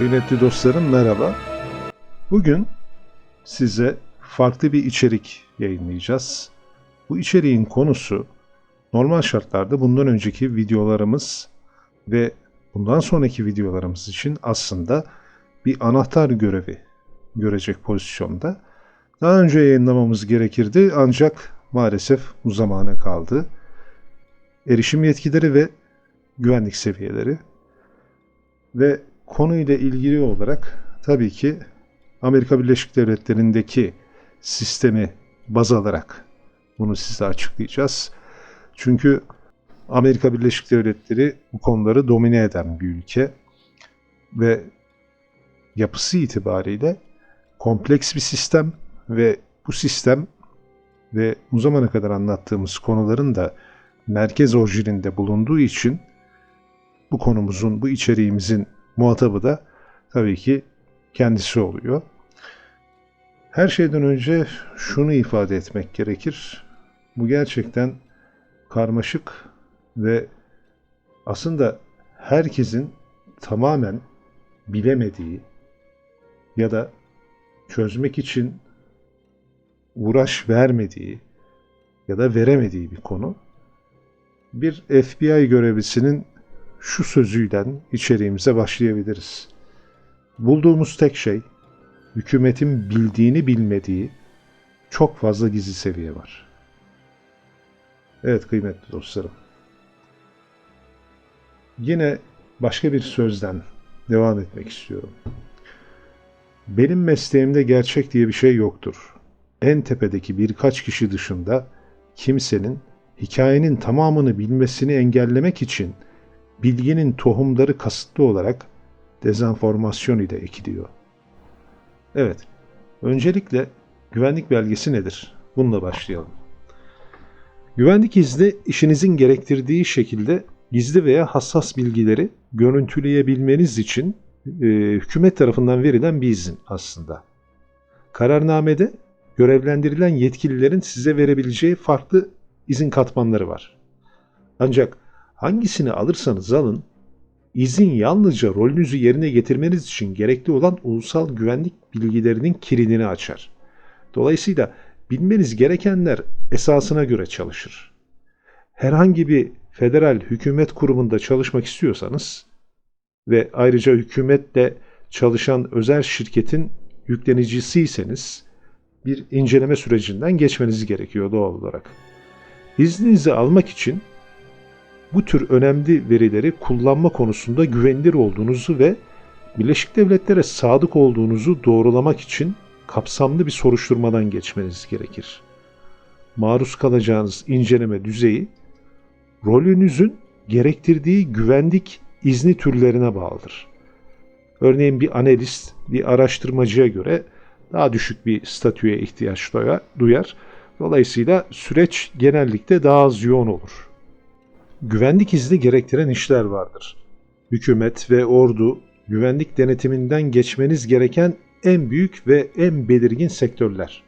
Kıymetli dostlarım merhaba. Bugün size farklı bir içerik yayınlayacağız. Bu içeriğin konusu normal şartlarda bundan önceki videolarımız ve bundan sonraki videolarımız için aslında bir anahtar görevi görecek pozisyonda. Daha önce yayınlamamız gerekirdi ancak maalesef bu zamana kaldı. Erişim yetkileri ve güvenlik seviyeleri ve konuyla ilgili olarak tabii ki Amerika Birleşik Devletleri'ndeki sistemi baz alarak bunu size açıklayacağız. Çünkü Amerika Birleşik Devletleri bu konuları domine eden bir ülke ve yapısı itibariyle kompleks bir sistem ve bu sistem ve bu zamana kadar anlattığımız konuların da merkez orijininde bulunduğu için bu konumuzun, bu içeriğimizin muhatabı da tabii ki kendisi oluyor. Her şeyden önce şunu ifade etmek gerekir. Bu gerçekten karmaşık ve aslında herkesin tamamen bilemediği ya da çözmek için uğraş vermediği ya da veremediği bir konu. Bir FBI görevlisinin şu sözüyle içeriğimize başlayabiliriz. Bulduğumuz tek şey, hükümetin bildiğini bilmediği çok fazla gizli seviye var. Evet kıymetli dostlarım. Yine başka bir sözden devam etmek istiyorum. Benim mesleğimde gerçek diye bir şey yoktur. En tepedeki birkaç kişi dışında kimsenin hikayenin tamamını bilmesini engellemek için bilginin tohumları kasıtlı olarak dezenformasyon ile ekiliyor. Evet, öncelikle güvenlik belgesi nedir? Bununla başlayalım. Güvenlik izni işinizin gerektirdiği şekilde gizli veya hassas bilgileri görüntüleyebilmeniz için e, hükümet tarafından verilen bir izin aslında. Kararnamede görevlendirilen yetkililerin size verebileceği farklı izin katmanları var. Ancak hangisini alırsanız alın, izin yalnızca rolünüzü yerine getirmeniz için gerekli olan ulusal güvenlik bilgilerinin kilidini açar. Dolayısıyla bilmeniz gerekenler esasına göre çalışır. Herhangi bir federal hükümet kurumunda çalışmak istiyorsanız ve ayrıca hükümetle çalışan özel şirketin yüklenicisiyseniz bir inceleme sürecinden geçmeniz gerekiyor doğal olarak. İzninizi almak için bu tür önemli verileri kullanma konusunda güvenilir olduğunuzu ve Birleşik Devletlere sadık olduğunuzu doğrulamak için kapsamlı bir soruşturmadan geçmeniz gerekir. Maruz kalacağınız inceleme düzeyi, rolünüzün gerektirdiği güvenlik izni türlerine bağlıdır. Örneğin bir analist, bir araştırmacıya göre daha düşük bir statüye ihtiyaç duyar. Dolayısıyla süreç genellikle daha az yoğun olur. Güvenlik izni gerektiren işler vardır. Hükümet ve ordu güvenlik denetiminden geçmeniz gereken en büyük ve en belirgin sektörler.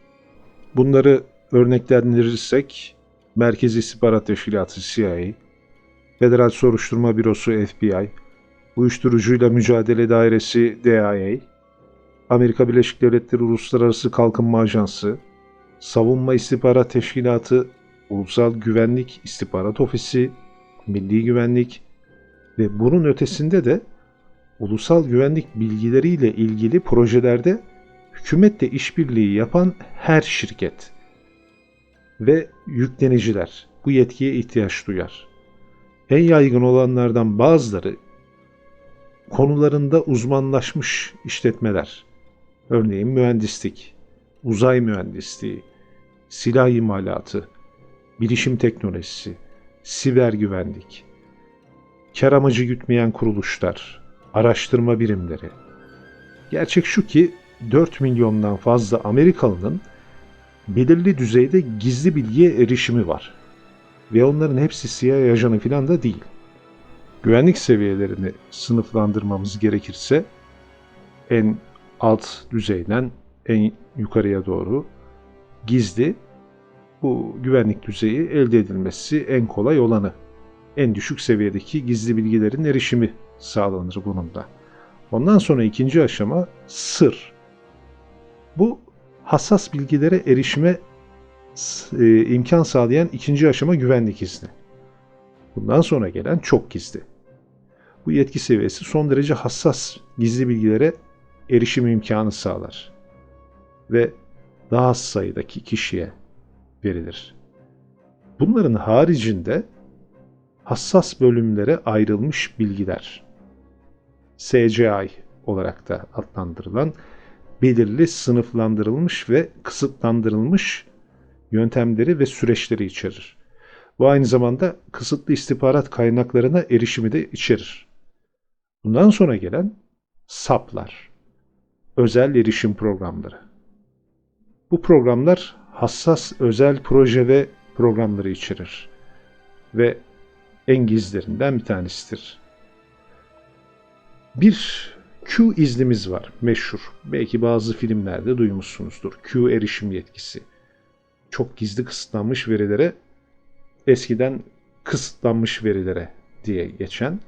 Bunları örneklendirirsek Merkez İstihbarat Teşkilatı CIA, Federal Soruşturma Bürosu FBI, Uyuşturucuyla Mücadele Dairesi DIA, Amerika Birleşik Devletleri Uluslararası Kalkınma Ajansı, Savunma İstihbarat Teşkilatı, Ulusal Güvenlik İstihbarat Ofisi, Milli Güvenlik ve bunun ötesinde de ulusal güvenlik bilgileriyle ilgili projelerde hükümetle işbirliği yapan her şirket ve yükleniciler bu yetkiye ihtiyaç duyar. En yaygın olanlardan bazıları konularında uzmanlaşmış işletmeler. Örneğin mühendislik, uzay mühendisliği, silah imalatı, bilişim teknolojisi, siber güvenlik, kar amacı gütmeyen kuruluşlar, araştırma birimleri. Gerçek şu ki 4 milyondan fazla Amerikalının belirli düzeyde gizli bilgiye erişimi var. Ve onların hepsi CIA ajanı falan da değil. Güvenlik seviyelerini sınıflandırmamız gerekirse en alt düzeyden en yukarıya doğru gizli bu güvenlik düzeyi elde edilmesi en kolay olanı. En düşük seviyedeki gizli bilgilerin erişimi sağlanır bunun da. Ondan sonra ikinci aşama sır. Bu hassas bilgilere erişime e, imkan sağlayan ikinci aşama güvenlik izni. Bundan sonra gelen çok gizli. Bu yetki seviyesi son derece hassas gizli bilgilere erişim imkanı sağlar ve daha az sayıdaki kişiye verilir. Bunların haricinde hassas bölümlere ayrılmış bilgiler SCI olarak da adlandırılan belirli sınıflandırılmış ve kısıtlandırılmış yöntemleri ve süreçleri içerir. Bu aynı zamanda kısıtlı istihbarat kaynaklarına erişimi de içerir. Bundan sonra gelen SAP'lar, özel erişim programları. Bu programlar hassas özel proje ve programları içerir ve en gizlerinden bir tanesidir. Bir Q iznimiz var meşhur. Belki bazı filmlerde duymuşsunuzdur. Q erişim yetkisi. Çok gizli kısıtlanmış verilere eskiden kısıtlanmış verilere diye geçen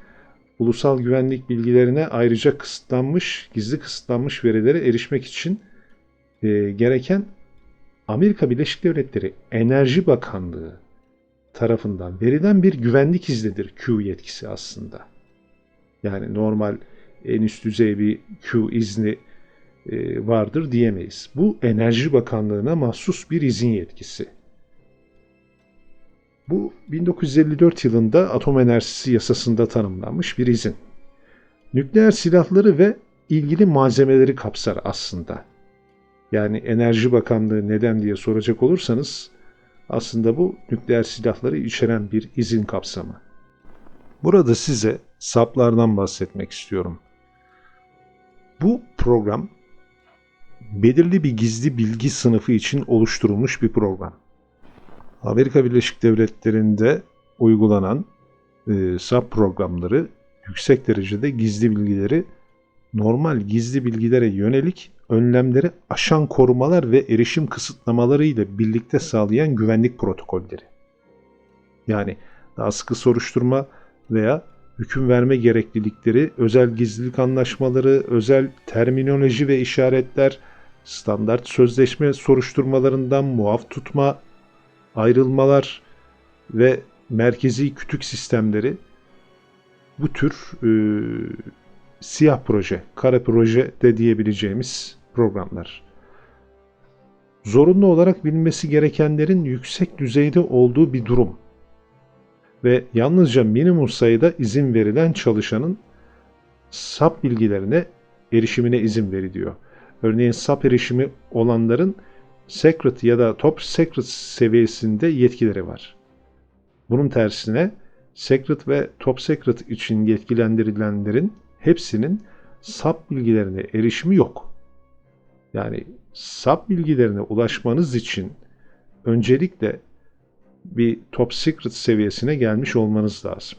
ulusal güvenlik bilgilerine ayrıca kısıtlanmış, gizli kısıtlanmış verilere erişmek için e, gereken Amerika Birleşik Devletleri Enerji Bakanlığı tarafından verilen bir güvenlik iznidir Q yetkisi aslında. Yani normal en üst düzey bir Q izni e, vardır diyemeyiz. Bu Enerji Bakanlığı'na mahsus bir izin yetkisi. Bu 1954 yılında atom enerjisi yasasında tanımlanmış bir izin. Nükleer silahları ve ilgili malzemeleri kapsar aslında. Yani Enerji Bakanlığı neden diye soracak olursanız aslında bu nükleer silahları içeren bir izin kapsamı. Burada size saplardan bahsetmek istiyorum. Bu program belirli bir gizli bilgi sınıfı için oluşturulmuş bir program. Amerika Birleşik Devletleri'nde uygulanan e, SAP programları yüksek derecede gizli bilgileri normal gizli bilgilere yönelik önlemleri aşan korumalar ve erişim kısıtlamaları ile birlikte sağlayan güvenlik protokolleri. Yani daha sıkı soruşturma veya hüküm verme gereklilikleri, özel gizlilik anlaşmaları, özel terminoloji ve işaretler, standart sözleşme soruşturmalarından muaf tutma, ayrılmalar ve merkezi kütük sistemleri bu tür e, siyah proje, kara proje de diyebileceğimiz programlar. Zorunlu olarak bilinmesi gerekenlerin yüksek düzeyde olduğu bir durum ve yalnızca minimum sayıda izin verilen çalışanın SAP bilgilerine erişimine izin veriliyor. Örneğin SAP erişimi olanların Secret ya da Top Secret seviyesinde yetkileri var. Bunun tersine Secret ve Top Secret için yetkilendirilenlerin hepsinin SAP bilgilerine erişimi yok. Yani SAP bilgilerine ulaşmanız için öncelikle bir top secret seviyesine gelmiş olmanız lazım.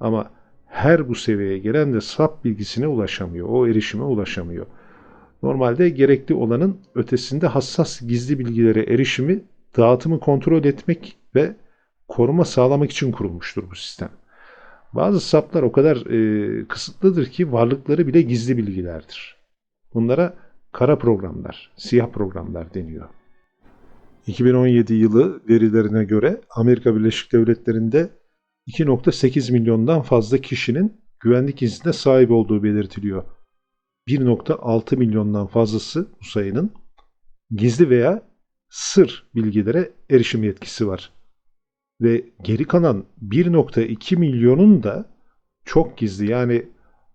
Ama her bu seviyeye gelen de SAP bilgisine ulaşamıyor. O erişime ulaşamıyor. Normalde gerekli olanın ötesinde hassas gizli bilgilere erişimi, dağıtımı kontrol etmek ve koruma sağlamak için kurulmuştur bu sistem. Bazı SAP'lar o kadar e, kısıtlıdır ki varlıkları bile gizli bilgilerdir. Bunlara kara programlar, siyah programlar deniyor. 2017 yılı verilerine göre Amerika Birleşik Devletleri'nde 2.8 milyondan fazla kişinin güvenlik iznine sahip olduğu belirtiliyor. 1.6 milyondan fazlası bu sayının gizli veya sır bilgilere erişim yetkisi var. Ve geri kalan 1.2 milyonun da çok gizli yani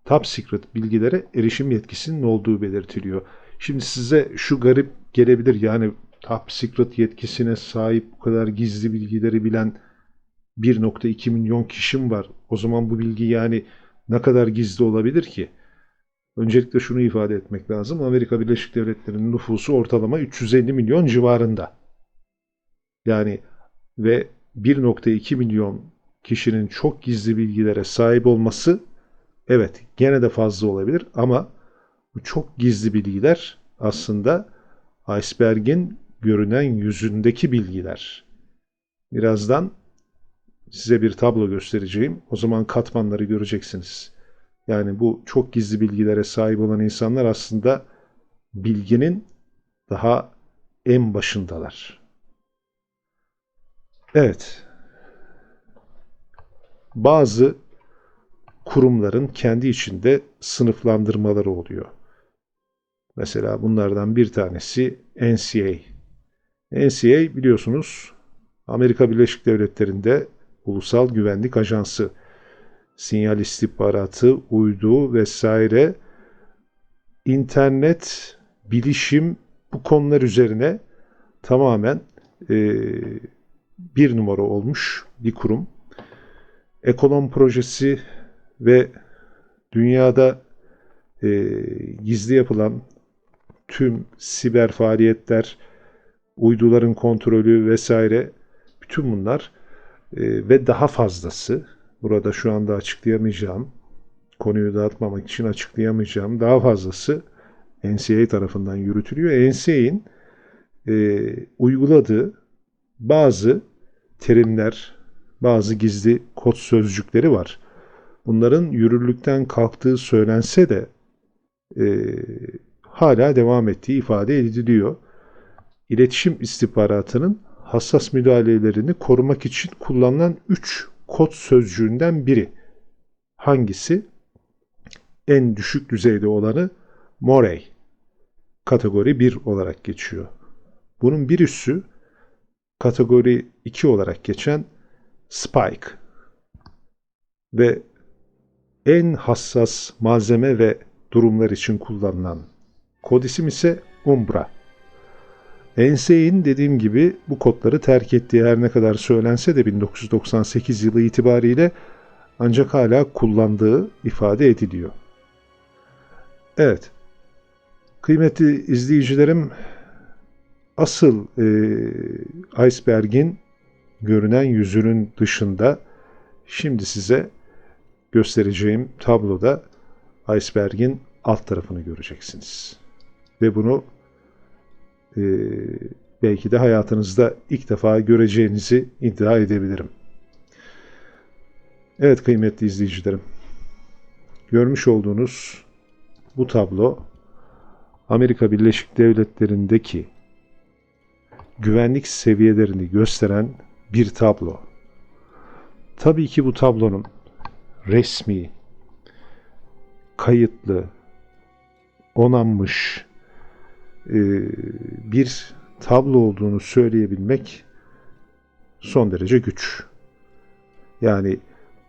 top secret bilgilere erişim yetkisinin olduğu belirtiliyor. Şimdi size şu garip gelebilir yani top secret yetkisine sahip bu kadar gizli bilgileri bilen 1.2 milyon kişim var. O zaman bu bilgi yani ne kadar gizli olabilir ki? Öncelikle şunu ifade etmek lazım. Amerika Birleşik Devletleri'nin nüfusu ortalama 350 milyon civarında. Yani ve 1.2 milyon kişinin çok gizli bilgilere sahip olması evet gene de fazla olabilir ama bu çok gizli bilgiler aslında iceberg'in görünen yüzündeki bilgiler. Birazdan size bir tablo göstereceğim. O zaman katmanları göreceksiniz. Yani bu çok gizli bilgilere sahip olan insanlar aslında bilginin daha en başındalar. Evet. Bazı kurumların kendi içinde sınıflandırmaları oluyor. Mesela bunlardan bir tanesi NCA. NCA biliyorsunuz Amerika Birleşik Devletleri'nde Ulusal Güvenlik Ajansı sinyal istihbaratı, uydu vesaire internet, bilişim bu konular üzerine tamamen e, bir numara olmuş bir kurum. Ekolon projesi ve dünyada e, gizli yapılan tüm siber faaliyetler, uyduların kontrolü vesaire bütün bunlar e, ve daha fazlası burada şu anda açıklayamayacağım konuyu dağıtmamak için açıklayamayacağım daha fazlası NCA tarafından yürütülüyor. NCA'in e, uyguladığı bazı terimler, bazı gizli kod sözcükleri var. Bunların yürürlükten kalktığı söylense de e, hala devam ettiği ifade ediliyor. İletişim istihbaratının hassas müdahalelerini korumak için kullanılan 3 kod sözcüğünden biri. Hangisi? En düşük düzeyde olanı Morey. Kategori 1 olarak geçiyor. Bunun bir üssü kategori 2 olarak geçen Spike. Ve en hassas malzeme ve durumlar için kullanılan kod isim ise Umbra. NSA'in dediğim gibi bu kodları terk ettiği her ne kadar söylense de 1998 yılı itibariyle ancak hala kullandığı ifade ediliyor. Evet, kıymetli izleyicilerim, asıl e, iceberg'in görünen yüzünün dışında şimdi size göstereceğim tabloda iceberg'in alt tarafını göreceksiniz. Ve bunu e, belki de hayatınızda ilk defa göreceğinizi iddia edebilirim. Evet kıymetli izleyicilerim. Görmüş olduğunuz bu tablo Amerika Birleşik Devletleri'ndeki güvenlik seviyelerini gösteren bir tablo. Tabii ki bu tablonun resmi, kayıtlı, onanmış e, bir tablo olduğunu söyleyebilmek son derece güç. Yani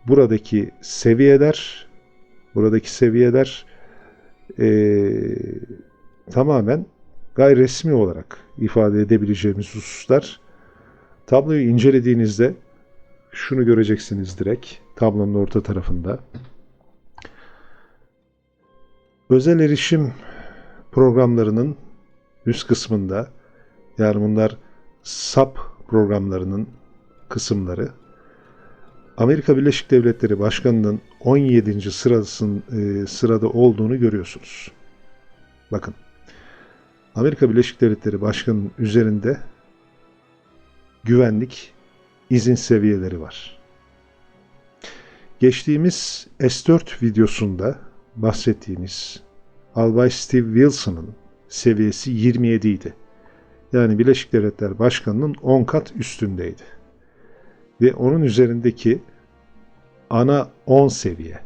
buradaki seviyeler buradaki seviyeler e, tamamen gayri resmi olarak ifade edebileceğimiz hususlar. Tabloyu incelediğinizde şunu göreceksiniz direkt tablonun orta tarafında. Özel erişim programlarının üst kısmında yani bunlar SAP programlarının kısımları Amerika Birleşik Devletleri Başkanı'nın 17. sırasın, e, sırada olduğunu görüyorsunuz. Bakın. Amerika Birleşik Devletleri Başkanı'nın üzerinde güvenlik izin seviyeleri var. Geçtiğimiz S4 videosunda bahsettiğimiz Albay Steve Wilson'ın seviyesi 27 idi. Yani Birleşik Devletler Başkanı'nın 10 kat üstündeydi. Ve onun üzerindeki ana 10 seviye.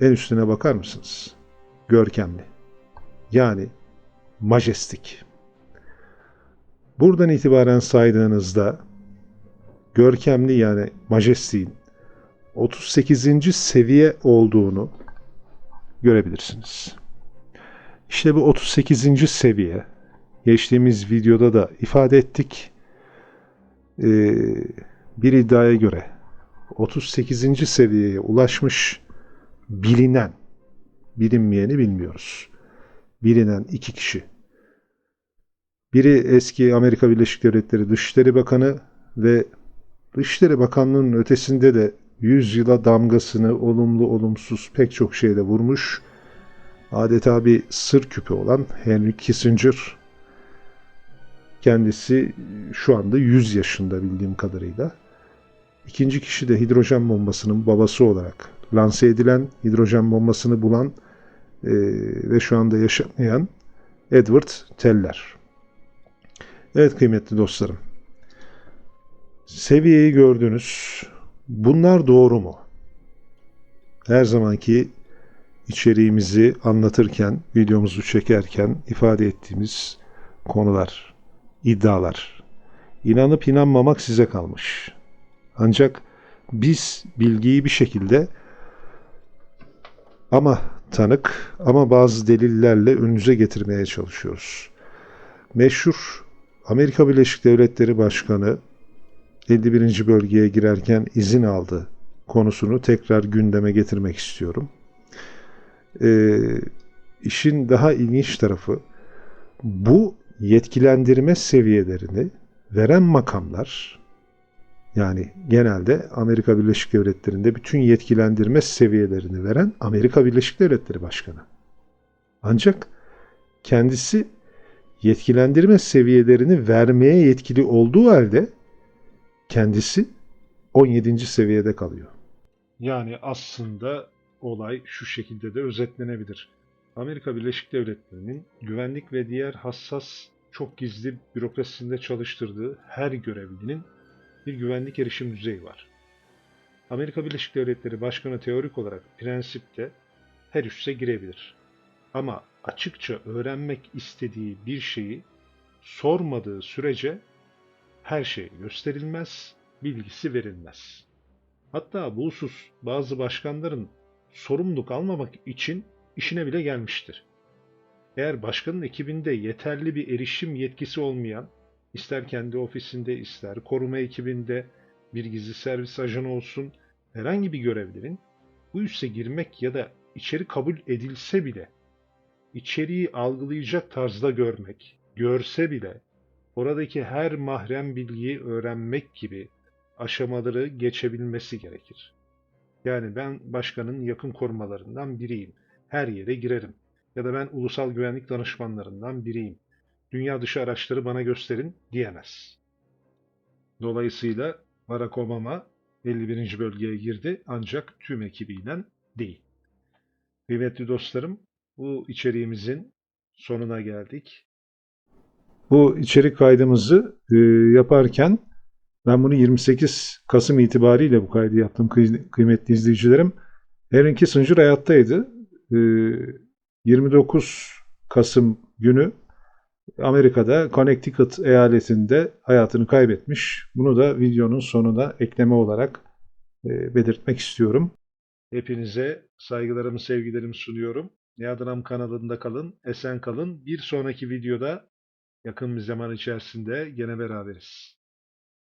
En üstüne bakar mısınız? Görkemli. Yani majestik. Buradan itibaren saydığınızda görkemli yani majestik'in 38. seviye olduğunu görebilirsiniz. İşte bu 38. seviye. Geçtiğimiz videoda da ifade ettik. Ee, bir iddiaya göre 38. seviyeye ulaşmış bilinen, bilinmeyeni bilmiyoruz. Bilinen iki kişi. Biri eski Amerika Birleşik Devletleri Dışişleri Bakanı ve Dışişleri Bakanlığı'nın ötesinde de 100 yıla damgasını olumlu olumsuz pek çok şeyde vurmuş adeta bir sır küpü olan Henry Kissinger kendisi şu anda 100 yaşında bildiğim kadarıyla. İkinci kişi de hidrojen bombasının babası olarak lanse edilen, hidrojen bombasını bulan e, ve şu anda yaşamayan Edward Teller. Evet kıymetli dostlarım. Seviyeyi gördünüz. Bunlar doğru mu? Her zamanki içeriğimizi anlatırken, videomuzu çekerken ifade ettiğimiz konular, iddialar. İnanıp inanmamak size kalmış. Ancak biz bilgiyi bir şekilde ama tanık ama bazı delillerle önünüze getirmeye çalışıyoruz. Meşhur Amerika Birleşik Devletleri Başkanı 51. bölgeye girerken izin aldı konusunu tekrar gündeme getirmek istiyorum. Ee, işin daha ilginç tarafı bu yetkilendirme seviyelerini veren makamlar yani genelde Amerika Birleşik Devletleri'nde bütün yetkilendirme seviyelerini veren Amerika Birleşik Devletleri Başkanı. Ancak kendisi yetkilendirme seviyelerini vermeye yetkili olduğu halde kendisi 17. seviyede kalıyor. Yani aslında olay şu şekilde de özetlenebilir. Amerika Birleşik Devletleri'nin güvenlik ve diğer hassas, çok gizli bürokrasisinde çalıştırdığı her görevlinin bir güvenlik erişim düzeyi var. Amerika Birleşik Devletleri Başkanı teorik olarak prensipte her üsse girebilir. Ama açıkça öğrenmek istediği bir şeyi sormadığı sürece her şey gösterilmez, bilgisi verilmez. Hatta bu husus bazı başkanların sorumluluk almamak için işine bile gelmiştir. Eğer başkanın ekibinde yeterli bir erişim yetkisi olmayan, ister kendi ofisinde ister koruma ekibinde bir gizli servis ajanı olsun, herhangi bir görevlerin bu üsse girmek ya da içeri kabul edilse bile içeriği algılayacak tarzda görmek, görse bile oradaki her mahrem bilgiyi öğrenmek gibi aşamaları geçebilmesi gerekir. Yani ben başkanın yakın korumalarından biriyim. Her yere girerim. Ya da ben ulusal güvenlik danışmanlarından biriyim. Dünya dışı araçları bana gösterin diyemez. Dolayısıyla Barack Obama 51. bölgeye girdi ancak tüm ekibiyle değil. Kıymetli dostlarım, bu içeriğimizin sonuna geldik. Bu içerik kaydımızı e, yaparken ben bunu 28 Kasım itibariyle bu kaydı yaptım kıy- kıymetli izleyicilerim. Henry Kissinger hayattaydı. E, 29 Kasım günü Amerika'da Connecticut eyaletinde hayatını kaybetmiş. Bunu da videonun sonuna ekleme olarak e, belirtmek istiyorum. Hepinize saygılarımı, sevgilerimi sunuyorum. Nihadanam kanalında kalın, esen kalın. Bir sonraki videoda yakın bir zaman içerisinde gene beraberiz.